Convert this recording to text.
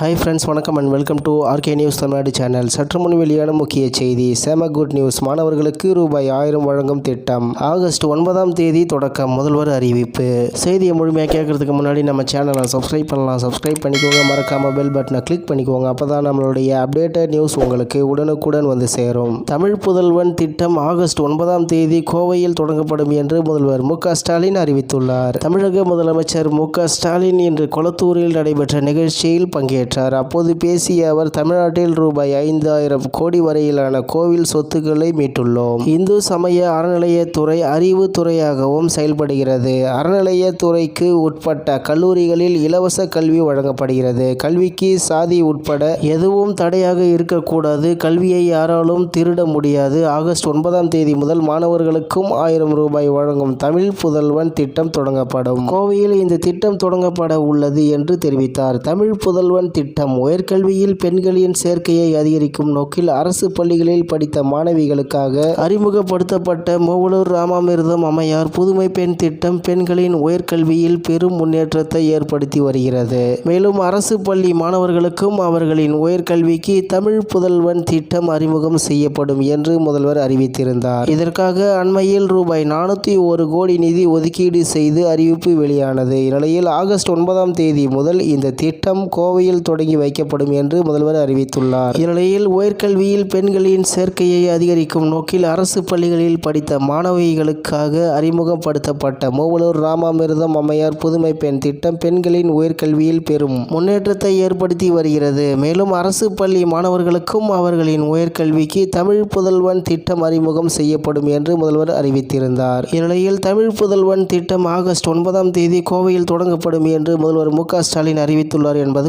Hi friends வணக்கம் and welcome to RK news Tamil Nadu channel சற்று முன் வெளியான முக்கிய செய்தி செம குட் நியூஸ் மாணவர்களுக்கு ரூபாய் ஆயிரம் வழங்கும் திட்டம். ஆகஸ்ட் ஒன்பதாம் தேதி தொடக்கம். முதல்வர் அறிவிப்பு. செய்தியை முழுமையாக கேட்கறதுக்கு முன்னாடி நம்ம சேனலை சப்ஸ்கிரைப் பண்ணலாம். சப்ஸ்கிரைப் பண்ணிக்கோங்க. மறக்காம பெல் பட்டனை கிளிக் பண்ணிக்கோங்க. அப்போ தான் நம்மளுடைய அப்டேட்டட் நியூஸ் உங்களுக்கு உடனுக்குடன் வந்து சேரும். தமிழ் புதல்வன் திட்டம் ஆகஸ்ட் ஒன்பதாம் தேதி கோவையில் தொடங்கப்படும் என்று முதல்வர் மு ஸ்டாலின் அறிவித்துள்ளார். தமிழக முதலமைச்சர் மு ஸ்டாலின் இன்று கொளத்தூரில் நடைபெற்ற நிகழ்ச்சியில் பங்கேற்றார். அப்போது பேசிய அவர் தமிழ்நாட்டில் ரூபாய் ஐந்தாயிரம் கோடி வரையிலான கோவில் சொத்துக்களை மீட்டுள்ளோம். இந்து சமய அறநிலையத்துறை அறிவு துறையாகவும் செயல்படுகிறது. அறநிலையத்துறைக்கு உட்பட்ட கல்லூரிகளில் இலவச கல்வி வழங்கப்படுகிறது. கல்விக்கு சாதி உட்பட எதுவும் தடையாக இருக்கக்கூடாது. கல்வியை யாராலும் திருட முடியாது. ஆகஸ்ட் ஒன்பதாம் தேதி முதல் மாணவர்களுக்கும் ஆயிரம் ரூபாய் வழங்கும் தமிழ் புதல்வன் திட்டம் தொடங்கப்படும். கோவையில் இந்த திட்டம் தொடங்கப்பட உள்ளது என்று தெரிவித்தார். தமிழ் புதல்வன் திட்டம் உயர்கல்வியில் பெண்களின் சேர்க்கையை அதிகரிக்கும் நோக்கில் அரசு பள்ளிகளில் படித்த மாணவிகளுக்காக அறிமுகப்படுத்தப்பட்ட மூவலூர் ராமாமிர்தம் அம்மையார் புதுமை பெண் திட்டம் பெண்களின் உயர்கல்வியில் பெரும் முன்னேற்றத்தை ஏற்படுத்தி வருகிறது. மேலும் அரசு பள்ளி மாணவர்களுக்கும் அவர்களின் உயர்கல்விக்கு தமிழ் புதல்வன் திட்டம் அறிமுகம் செய்யப்படும் என்று முதல்வர் அறிவித்திருந்தார். இதற்காக அண்மையில் ரூபாய் நானூற்றி ஒரு கோடி நிதி ஒதுக்கீடு செய்து அறிவிப்பு வெளியானது. இந்நிலையில் ஆகஸ்ட் ஒன்பதாம் தேதி முதல் இந்த திட்டம் கோவையில் தொடங்கி வைக்கப்படும் என்று முதல்வர் அறிவித்துள்ளார். இந்நிலையில் உயர்கல்வியில் பெண்களின் சேர்க்கையை அதிகரிக்கும் நோக்கில் அரசு பள்ளிகளில் படித்த மாணவிகளுக்காக அறிமுகப்படுத்தப்பட்ட மூவலூர் ராமாமிர்தம் அம்மையார் புதுமை பெண் திட்டம் பெண்களின் உயர்கல்வியில் பெரும் முன்னேற்றத்தை ஏற்படுத்தி வருகிறது. மேலும் அரசு பள்ளி மாணவர்களுக்கும் அவர்களின் உயர்கல்விக்கு தமிழ் புதல்வன் திட்டம் அறிமுகம் செய்யப்படும் என்று முதல்வர் அறிவித்திருந்தார். இந்நிலையில் தமிழ் புதல்வன் திட்டம் ஆகஸ்ட் ஒன்பதாம் தேதி கோவையில் தொடங்கப்படும் என்று முதல்வர் மு ஸ்டாலின் அறிவித்துள்ளார் என்பது